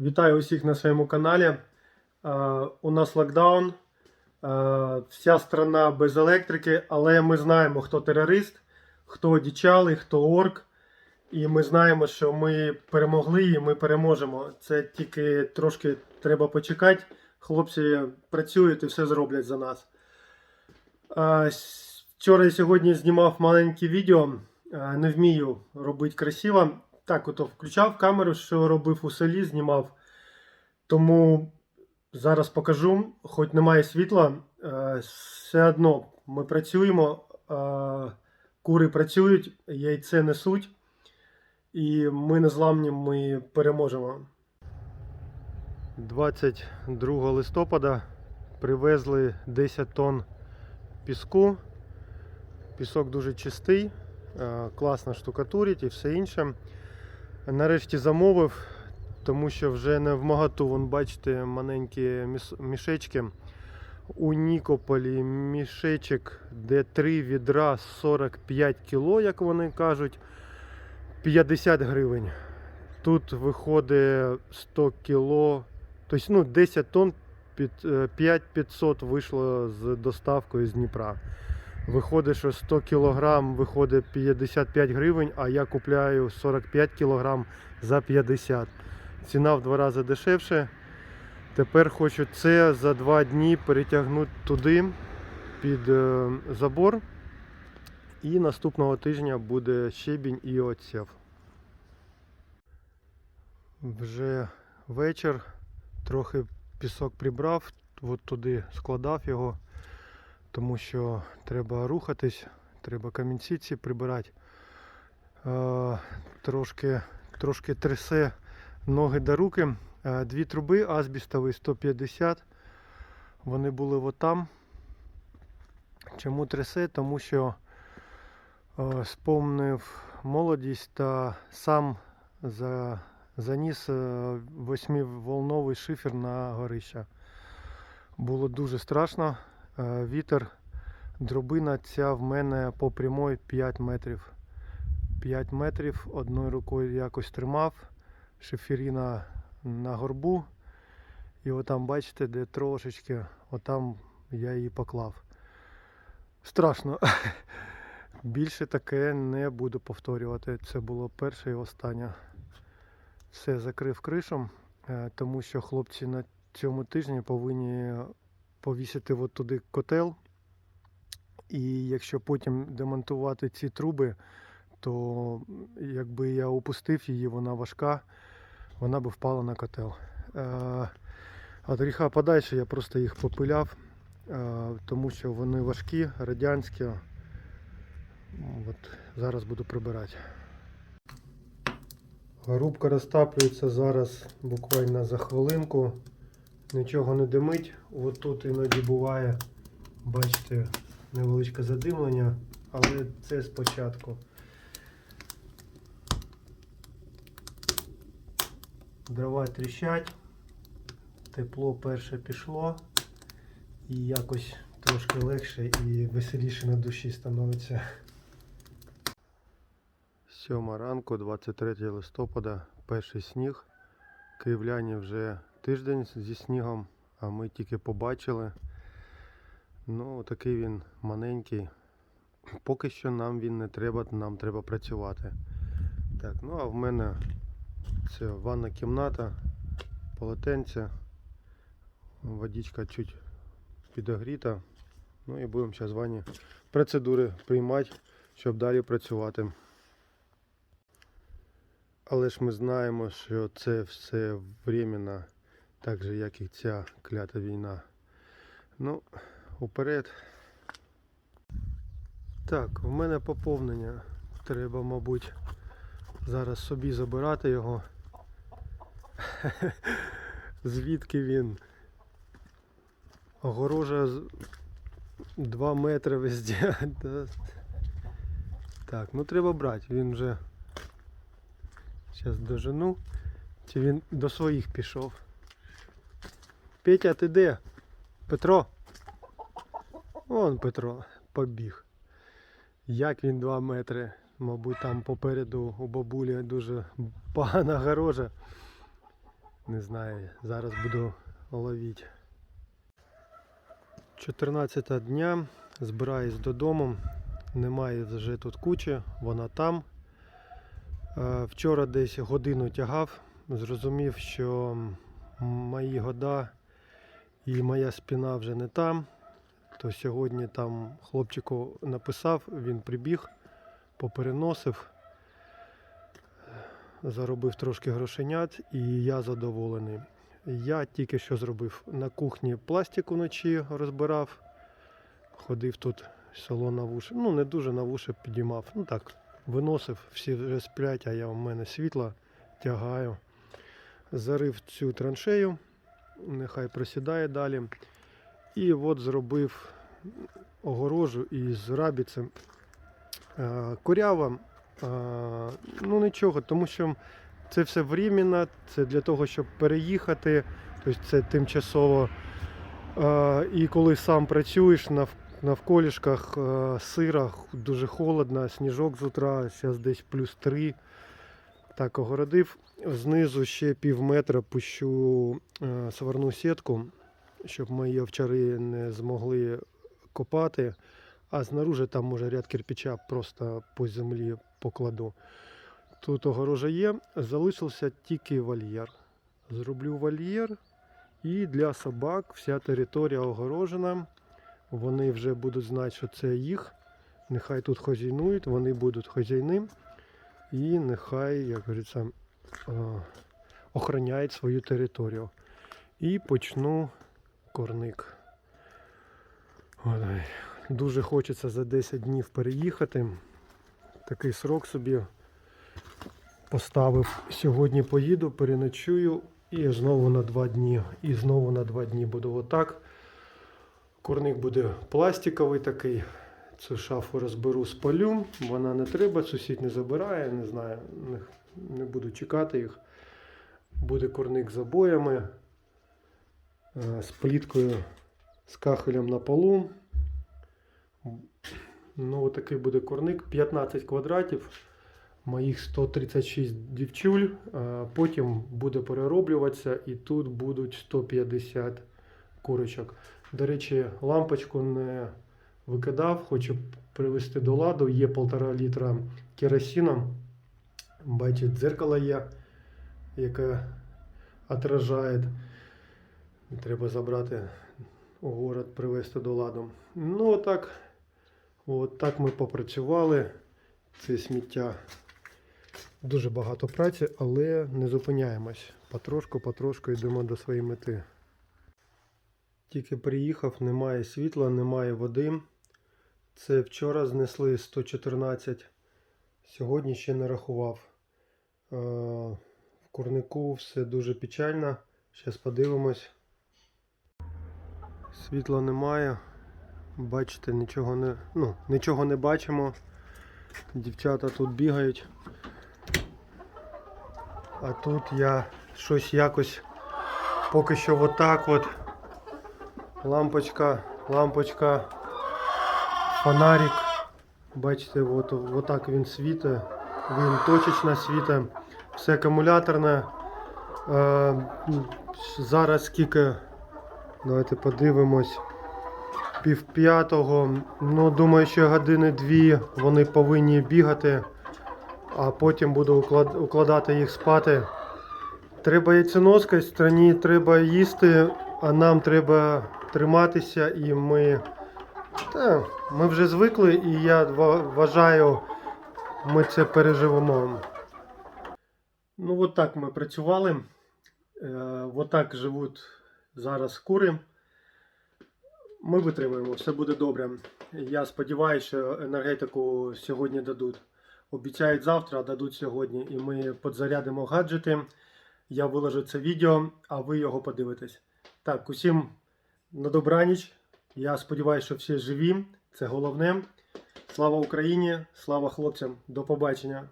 Вітаю усіх на своєму каналі. Е, У нас локдаун. Е, Вся страна без електрики, але ми знаємо, хто терорист, хто одічалий, хто орк. І ми знаємо, що ми перемогли і ми переможемо. Це тільки трошки треба почекати. Хлопці працюють і все зроблять за нас. Е, Вчора і сьогодні знімав маленьке відео. Не вмію робити красиво. Так, ото включав камеру, що робив у селі, знімав. Тому зараз покажу, хоч немає світла, е, все одно ми працюємо, е, кури працюють, яйце несуть, і ми незламні, ми переможемо. 22 листопада привезли 10 тонн піску. Пісок дуже чистий, е, класно штукатурить і все інше. Нарешті замовив, тому що вже не в магату, вон бачите, маленькі мішечки. У Нікополі мішечок, де 3 відра 45 кіло, як вони кажуть, 50 гривень. Тут виходить 100 кіло, тобто ну, 10 тонн під е, 5500 вийшло з доставкою з Дніпра. Виходить, що 100 кг виходить 55 гривень, а я купляю 45 кг за 50. Ціна в два рази дешевше. Тепер хочу це за два дні перетягнути туди під е, забор. І наступного тижня буде щебінь і оцев. Вже вечір, трохи пісок прибрав, от туди складав його тому що треба рухатись, треба камінці ці прибирати. Е, трошки, трошки трясе ноги до руки. Е, дві труби азбістові 150. Вони були отам. Чому трясе? Тому що е, спомнив молодість та сам за, заніс восьмиволновий шифер на горище. Було дуже страшно. Е, Вітер, дробина ця в мене по прямой 5 метрів. 5 метрів одною рукою якось тримав, шиферіна на горбу. І отам, бачите, де трошечки, отам я її поклав. Страшно. Більше таке не буду повторювати. Це було перше і останнє. Все закрив кришом, е, тому що хлопці на цьому тижні повинні повісити от туди котел. І якщо потім демонтувати ці труби, то якби я опустив її, вона важка, вона би впала на котел. Е, От гріха подальше я просто їх попиляв, е, тому що вони важкі, радянські. От зараз буду прибирати. Грубка розтаплюється зараз буквально за хвилинку нічого не димить. От тут іноді буває, бачите, невеличке задимлення, але це спочатку. Дрова тріщать, тепло перше пішло і якось трошки легше і веселіше на душі становиться. Сьома ранку, 23 листопада, перший сніг. Київляні вже тиждень зі снігом, а ми тільки побачили. Ну, такий він маленький. Поки що нам він не треба, нам треба працювати. Так, ну а в мене це ванна кімната, полотенце, водичка чуть підогріта. Ну і будемо зараз ванні процедури приймати, щоб далі працювати. Але ж ми знаємо, що це все временно, так же, як і ця клята війна. Ну, уперед. Так, в мене поповнення. Треба, мабуть, зараз собі забирати його. Звідки він? Огорожа 2 метри везде. Так, ну треба брати, він вже Зараз дожену. Чи він до своїх пішов. Петя, ти де? Петро? Вон Петро побіг. Як він 2 метри. Мабуть, там попереду у бабулі дуже погана горожа. Не знаю, зараз буду ловити. 14 дня, збираюсь додому. Немає вже тут кучі, вона там. Е, Вчора десь годину тягав, зрозумів, що мої года і моя спина вже не там. То сьогодні там хлопчику написав, він прибіг, попереносив, заробив трошки грошенят і я задоволений. Я тільки що зробив на кухні пластик уночі розбирав, ходив тут село на вуші. Ну, не дуже на вуші підіймав. Ну так, виносив, всі вже сплять, а я в мене світло тягаю. Зарив цю траншею, нехай просідає далі. І от зробив огорожу із рабіцем. Е, Корява, е, ну нічого, тому що це все временно, це для того, щоб переїхати, тобто це тимчасово. Е, І коли сам працюєш нав, навколішках е, сира, дуже холодно, сніжок з утра, зараз десь плюс 3. Так, огородив. Знизу ще пів метра пущу е, сварну сітку, щоб мої овчари не змогли копати. А знаружи там може ряд кирпича просто по землі покладу. Тут огорожа є, залишився тільки вольєр. Зроблю вольєр і для собак вся територія огорожена. Вони вже будуть знати, що це їх. Нехай тут хазяйнують, вони будуть хазяйни. І нехай, як говориться, охороняють свою територію. І почну корник. Ой, Дуже хочеться за 10 днів переїхати. Такий срок собі поставив. Сьогодні поїду, переночую і знову на 2 дні. І знову на 2 дні буду отак. Курник буде пластиковий такий. Цю шафу розберу спалю. Вона не треба, сусід не забирає, не знаю, не, буду чекати їх. Буде курник з обоями, е, з пліткою, з кахелем на полу. Ну, отакий буде курник, 15 квадратів, моїх 136 дівчуль. Потім буде перероблюватися і тут будуть 150 курочок. До речі, лампочку не викидав, хочу привести до ладу. Є 1,5 літра керосину. Бачите, дзеркало є, яке отражає. Треба забрати у город, привезти до ладу. Ну, отак. От ми попрацювали. Це сміття дуже багато праці, але не зупиняємось. Потрошку, потрошку йдемо до своєї мети. Тільки приїхав, немає світла, немає води. Це вчора знесли 114, сьогодні ще не рахував. Е, В курнику все дуже печально. Зараз подивимось. Світла немає. Бачите, нічого не, ну, нічого не бачимо. Дівчата тут бігають. А тут я щось якось поки що отак от. Лампочка, лампочка, фонарик. Бачите, от, отак він світить. Він точечно світить. Все акумуляторне. Е, зараз скільки. Давайте подивимось. Пів п'ятого. Ну, думаю, що години дві вони повинні бігати, а потім буду уклад- укладати їх спати. Треба яйценоска, страні треба їсти, а нам треба триматися і ми. Та, ми вже звикли і я ва- вважаю, ми це переживемо. Ну, от так ми працювали. Е, от так живуть зараз кури. Ми витримаємо, все буде добре. Я сподіваюся, що енергетику сьогодні дадуть. Обіцяють завтра, а дадуть сьогодні. І ми підзарядимо гаджети. Я виложу це відео, а ви його подивитесь. Так, усім на добраніч. Я сподіваюся, що всі живі. Це головне. Слава Україні, слава хлопцям. До побачення.